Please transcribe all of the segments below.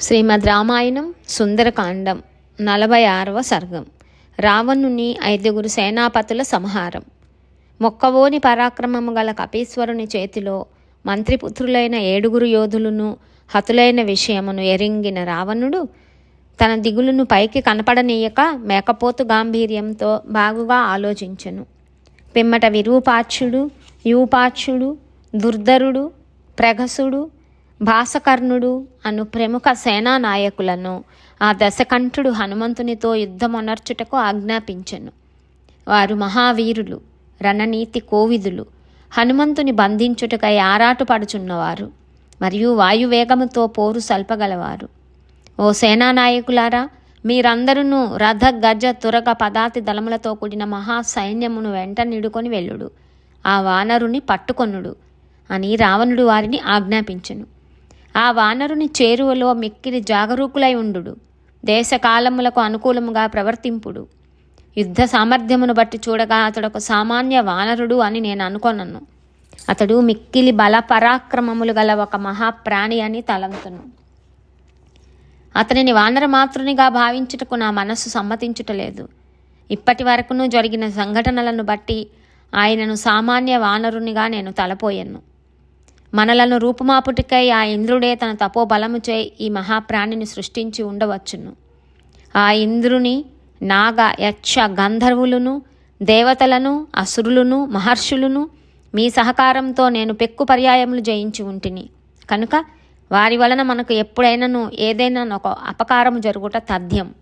శ్రీమద్ రామాయణం సుందరకాండం నలభై ఆరవ సర్గం. రావణుని ఐదుగురు సేనాపతుల సంహారం. మొక్కవోని పరాక్రమము గల కపీశ్వరుని చేతిలో మంత్రిపుత్రులైన ఏడుగురు యోధులను హతులైన విషయమును ఎరింగిన రావణుడు తన దిగులును పైకి కనపడనీయక మేకపోతు గాంభీర్యంతో బాగుగా ఆలోచించెను. పిమ్మట విరూపాక్షుడు యూపాక్షుడు దుర్ధరుడు ప్రగసుడు భాసకర్ణుడు అను ప్రముఖ సేనా నాయకులను ఆ దశకంఠుడు హనుమంతునితో యుద్ధమొనర్చుటకు ఆజ్ఞాపించెను. వారు మహావీరులు రణనీతి కోవిదులు. హనుమంతుని బంధించుటకై ఆరాటుపడుచున్నవారు మరియు వాయువేగముతో పోరు సల్పగలవారు. ఓ సేనానాయకులారా మీరందరూ రథ గజ తురగ పదాతి దళములతో కూడిన మహా సైన్యమును వెంట నిడుకొని వెళ్ళుడు. ఆ వానరుని పట్టుకొనుడు అని రావణుడు వారిని ఆజ్ఞాపించెను. ఆ వానరుని చేరువలో మిక్కిలి జాగరూకులై ఉండు దేశకాలములకు అనుకూలముగా ప్రవర్తింపుడు. యుద్ధ సామర్థ్యమును బట్టి చూడగా అతడు ఒక సామాన్య వానరుడు అని నేను అనుకొనను. అతడు మిక్కిలి బల పరాక్రమములు గల ఒక మహాప్రాణి అని తలంతును. అతనిని వానర మాతృనిగా భావించుటకు నా మనస్సు సమ్మతించుటలేదు ఇప్పటి వరకును జరిగిన సంఘటనలను బట్టి ఆయనను సామాన్య వానరునిగా నేను తలపోయాను. మనలను రూపుమాపుటికై ఆ ఇంద్రుడే తన తపోబలముచే ఈ మహాప్రాణిని సృష్టించి ఉండవచ్చును. ఆ ఇంద్రుని నాగ యక్ష గంధర్వులను దేవతలను అసురులను మహర్షులను మీ సహకారంతో నేను పెక్కు పర్యాయములు జయించి ఉంటిని. కనుక వారి వలన మనకు ఎప్పుడైనాను ఏదైనా ఒక అపకారము జరుగుట తథ్యం.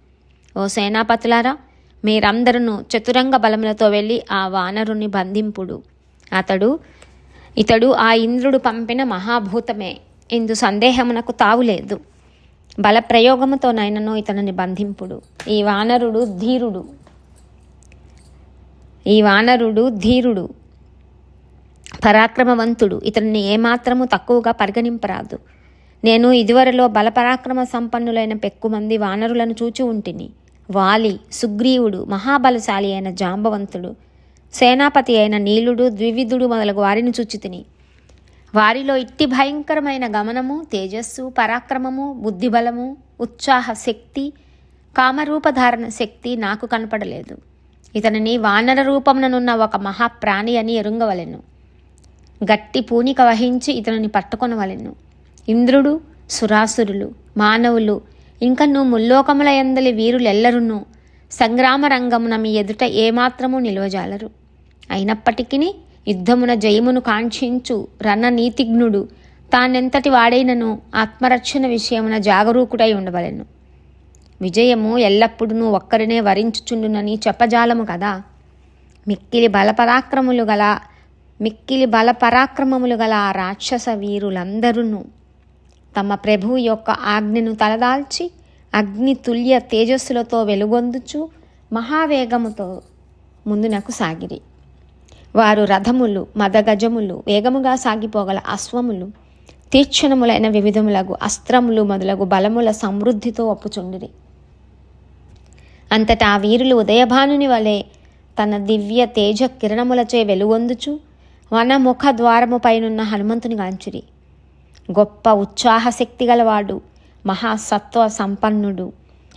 ఓ సేనాపతులారా మీరందరూ చతురంగ బలములతో వెళ్ళి ఆ వానరుని బంధింపుడు. అతడు ఇతడు ఆ ఇంద్రుడు పంపిన మహాభూతమే ఇందు సందేహమునకు తావులేదు బలప్రయోగముతోనైనను ఇతనిని బంధింపుడు. ఈ వానరుడు ధీరుడు. ఈ వానరుడు ధీరుడు. పరాక్రమవంతుడు. ఇతనిని ఏమాత్రము తక్కువగా పరిగణింపరాదు. నేను ఇదివరలో బలపరాక్రమ సంపన్నులైన పెక్కుమంది వానరులను చూచి ఉంటిని. వాలి సుగ్రీవుడు మహాబలశాలి అయిన జాంబవంతుడు. సేనాపతి అయిన నీలుడు ద్వివిధుడు మొదలగు వారిని చుచితిని. వారిలో ఇట్టి భయంకరమైన గమనము తేజస్సు పరాక్రమము బుద్ధిబలము ఉత్సాహ శక్తి కామరూపధారణ శక్తి నాకు కనపడలేదు. ఇతనిని వానర రూపముననున్న ఒక మహాప్రాణి అని ఎరుంగవలెను. గట్టి పూనిక వహించి ఇతనిని పట్టుకొనవలెను. ఇంద్రుడు సురాసురులు మానవులు ఇంకను ముల్లోకముల ఎందలి వీరులెల్లరును సంగ్రామ రంగమున మీ ఎదుట ఏమాత్రము నిలవజాలరు. అయినప్పటికీ యుద్ధమున జయమును కాంక్షించు రణనీతిజ్ఞుడు తానెంతటి వాడైనను ఆత్మరక్షణ విషయమున జాగరూకుడై ఉండవలెను. విజయము ఎల్లప్పుడూ ఒక్కరినే వరించుచుండునని చెప్పజాలము కదా. మిక్కిలి బలపరాక్రములు గల మిక్కిలి బలపరాక్రమములు గల ఆ రాక్షస వీరులందరూ తమ ప్రభువు యొక్క ఆజ్ఞను తలదాల్చి అగ్ని తుల్య తేజస్సులతో వెలుగొందుచు మహావేగముతో ముందునకు సాగిరి. వారు రథములు మదగజములు వేగముగా సాగిపోగల అశ్వములు తీక్షణములైన వివిధములగు అస్త్రములు మొదలగు బలముల సమృద్ధితో ఒప్పుచుండిరి. అంతటా వీరులు ఉదయభానుని వలె తన దివ్య తేజ కిరణములచే వెలుగొందుచు వనముఖ ద్వారముపైనున్న హనుమంతుని గాంచురి. గొప్ప ఉత్సాహశక్తి గలవాడు మహాసత్వ సంపన్నుడు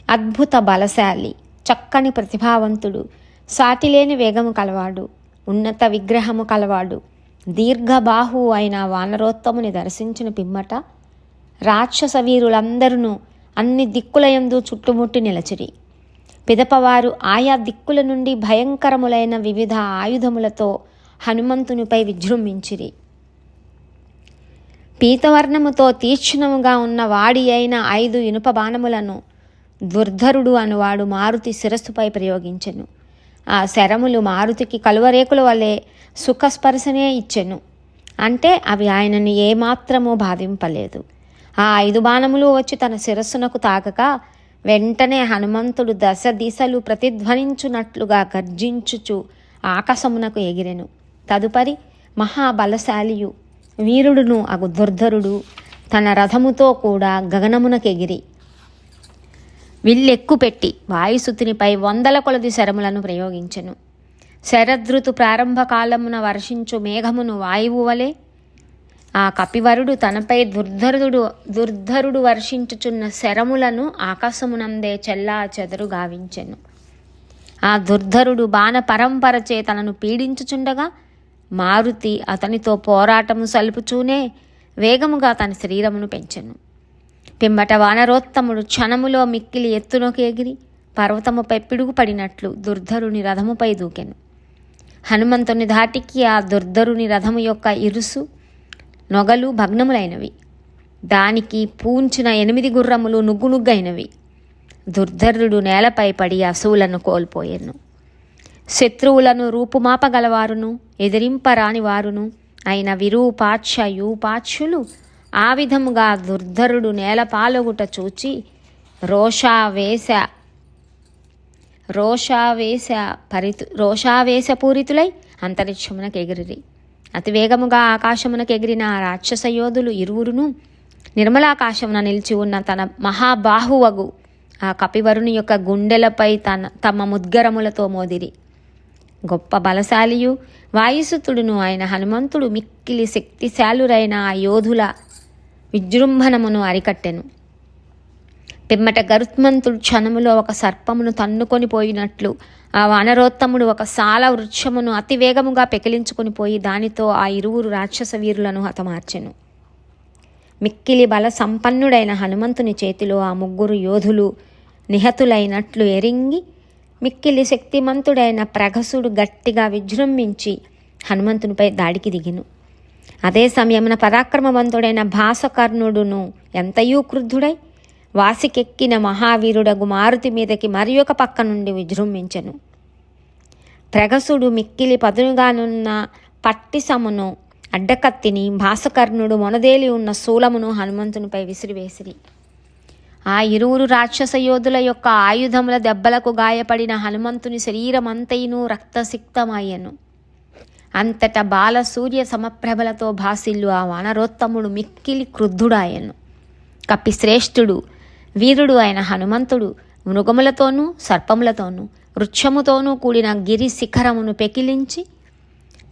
అద్భుత బలశాలి చక్కని ప్రతిభావంతుడు సాటిలేని వేగము కలవాడు ఉన్నత విగ్రహము కలవాడు దీర్ఘబాహు అయిన వానరోత్తముని దర్శించిన పిమ్మట. రాక్షస వీరులందరూ అన్ని దిక్కులయందు చుట్టుముట్టి నిలచిరి. పిదపవారు ఆయా దిక్కుల నుండి భయంకరములైన వివిధ ఆయుధములతో హనుమంతునిపై విజృంభించిరి. పీతవర్ణముతో తీక్షణముగా ఉన్న వాడి అయిన ఐదు ఇనుప బాణములను దుర్ధరుడు అనువాడు మారుతి శిరస్సుపై ప్రయోగించెను. ఆ శరములు మారుతికి కలువరేకుల వలె సుఖస్పర్శనే ఇచ్చెను. అంటే అవి ఆయనని ఏమాత్రమూ బాధింపలేదు. ఆ ఐదు బాణములు వచ్చి తన శిరస్సునకు తాకక వెంటనే హనుమంతుడు దశ దిశలు ప్రతిధ్వనించున్నట్లుగా గర్జించుచు ఆకాశమునకు ఎగిరెను. తదుపరి మహాబలశాలియు వీరుడును అగు దుర్ధరుడు తన రథముతో కూడా గగనమునకెగిరి. విల్లెక్కుపెట్టి వాయుసుతునిపై వందల కొలది శరములను ప్రయోగించెను. శరదృతు ప్రారంభ కాలమున వర్షించు మేఘమును వాయువు వలె ఆ కపివరుడు తనపై దుర్ధరుడు దుర్ధరుడు వర్షించుచున్న శరములను ఆకాశమునందే చెల్లా చెదరు గావించెను. ఆ దుర్ధరుడు బాణ పరంపరచే తనను పీడించుచుండగా మారుతి అతనితో పోరాటము సలుపుచూనే వేగముగా తన శరీరమును పెంచెను. పిమ్మట వానరోత్తముడు క్షణములో మిక్కిలి ఎత్తునకు ఎగిరి పర్వతముపై పిడుగుపడినట్లు దుర్ధరుని రథముపై దూకెను. హనుమంతుని ధాటికి ఆ దుర్ధరుని రథము యొక్క ఇరుసు నొగలు భగ్నములైనవి. దానికి పూంచిన ఎనిమిది గుర్రములు నుగ్గునుగ్గైనవి. దుర్ధరుడు నేలపై పడి అసువులను కోల్పోయాను. శత్రువులను రూపుమాపగలవారును ఎదిరింపరాని వారును అయిన విరూపాక్ష యూపాక్షులు ఆ విధముగా దుర్ధరుడు నేలపాలగుట చూచి రోషావేశ రోషావేశ పరితు రోషావేశపూరితులై అంతరిక్షమునకు ఎగిరిరి. అతివేగముగా ఆకాశమునకు ఎగిరిన ఆ రాక్షస యోధులు ఇరువురును నిర్మలాకాశమున నిలిచి ఉన్న తన మహాబాహువగు ఆ కపివరుని యొక్క గుండెలపై తన తమ ముద్గరములతో మోదిరి. గొప్ప బలశాలియు వాయుసుతుడును ఆయన హనుమంతుడు మిక్కిలి శక్తిశాలురైన ఆ యోధుల విజృంభణమును అరికట్టెను. పిమ్మట గరుత్మంతుడు క్షణములో ఒక సర్పమును తన్నుకొని పోయినట్లు ఆ వానరోత్తముడు ఒక సాల వృక్షమును అతివేగముగా పెకిలించుకుని పోయి దానితో ఆ ఇరువురు రాక్షస వీరులను హతమార్చెను. మిక్కిలి బల సంపన్నుడైన హనుమంతుని చేతిలో ఆ ముగ్గురు యోధులు నిహతులైనట్లు ఎరింగి మిక్కిలి శక్తిమంతుడైన ప్రగసుడు గట్టిగా విజృంభించి హనుమంతునిపై దాడికి దిగిను. అదే సమయమున పరాక్రమవంతుడైన భాసకర్ణుడును ఎంతయూ క్రుద్ధుడై వాసికెక్కిన మహావీరుడగు మారుతి మీదకి మరి ఒక పక్క నుండి విజృంభించెను. ప్రగసుడు మిక్కిలి పదునుగానున్న పట్టిసమును అడ్డకత్తిని భాసకర్ణుడు మొనదేలి ఉన్న శూలమును హనుమంతునిపై విసిరివేసిరి. ఆ ఇరువురు రాక్షస యోధుల యొక్క ఆయుధముల దెబ్బలకు గాయపడిన హనుమంతుని శరీరమంతైను రక్తసిక్తమయ్యను. అంతట బాల సూర్య సమప్రభలతో భాసిల్లు ఆ వానరోత్తముడు మిక్కిలి క్రుద్ధుడాయను. కపిశ్రేష్ఠుడు వీరుడు అయిన హనుమంతుడు మృగములతోనూ సర్పములతోనూ వృక్షముతోనూ కూడిన గిరి శిఖరమును పెకిలించి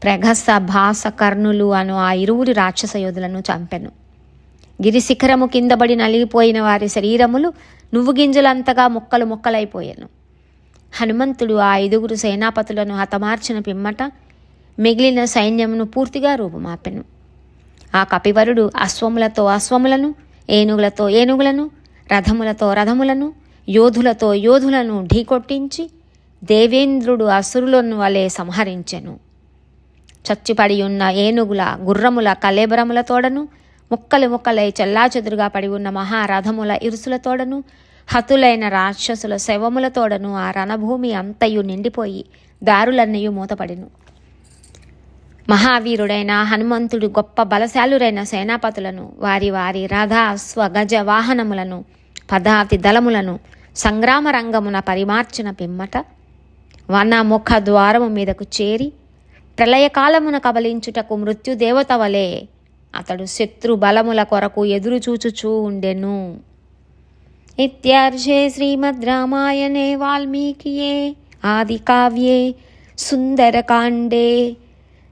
ప్రగస భాస కర్ణులు అను ఆ ఇరువురి రాక్షస యోధులను చంపెను. గిరి శిఖరము కిందబడి నలిగిపోయిన వారి శరీరములు నువ్వు గింజలంతగా ముక్కలు ముక్కలైపోయాను. హనుమంతుడు ఆ ఐదుగురు సేనాపతులను హతమార్చిన పిమ్మట మిగిలిన సైన్యమును పూర్తిగా రూపుమాపెను. ఆ కపివరుడు అశ్వములతో అశ్వములను ఏనుగులతో ఏనుగులను రథములతో రథములను యోధులతో యోధులను ఢీకొట్టించి దేవేంద్రుడు అసురులను వలె సంహరించెను. చచ్చిపడి ఉన్న ఏనుగుల గుర్రముల కలేబరములతోడను ముక్కలు ముక్కలై చెల్లాచెదురుగా పడి ఉన్న మహారథముల ఇరుసులతోడను హతులైన రాక్షసుల శవములతోడను ఆ రణభూమి అంతయు నిండిపోయి దారులన్నయు మూతపడిను. మహావీరుడైన హనుమంతుడు గొప్ప బలశాలురైన సేనాపతులను వారి వారి రథ స్వగజ వాహనములను పదాతి దళములను సంగ్రామ రంగమున పరిమార్చిన పిమ్మట వన ముఖ ద్వారము మీదకు చేరి ప్రళయకాలమున కబలించుటకు మృత్యుదేవత వలె అతడు శత్రు బలముల కొరకు ఎదురుచూచుచూ ఉండెను. ఇత్యర్షే శ్రీమద్ రామాయణే వాల్మీకియే ఆది కావ్యే సుందరకాండే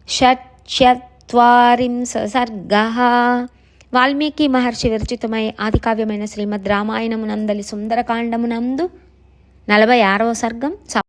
షట్చత్వారింశ సర్గ వాల్మీకి మహర్షి విరచితమై ఆదికావ్యమైన శ్రీమద్ రామాయణమునందలి సుందరకాండమునందు నలభై ఆరవ సర్గం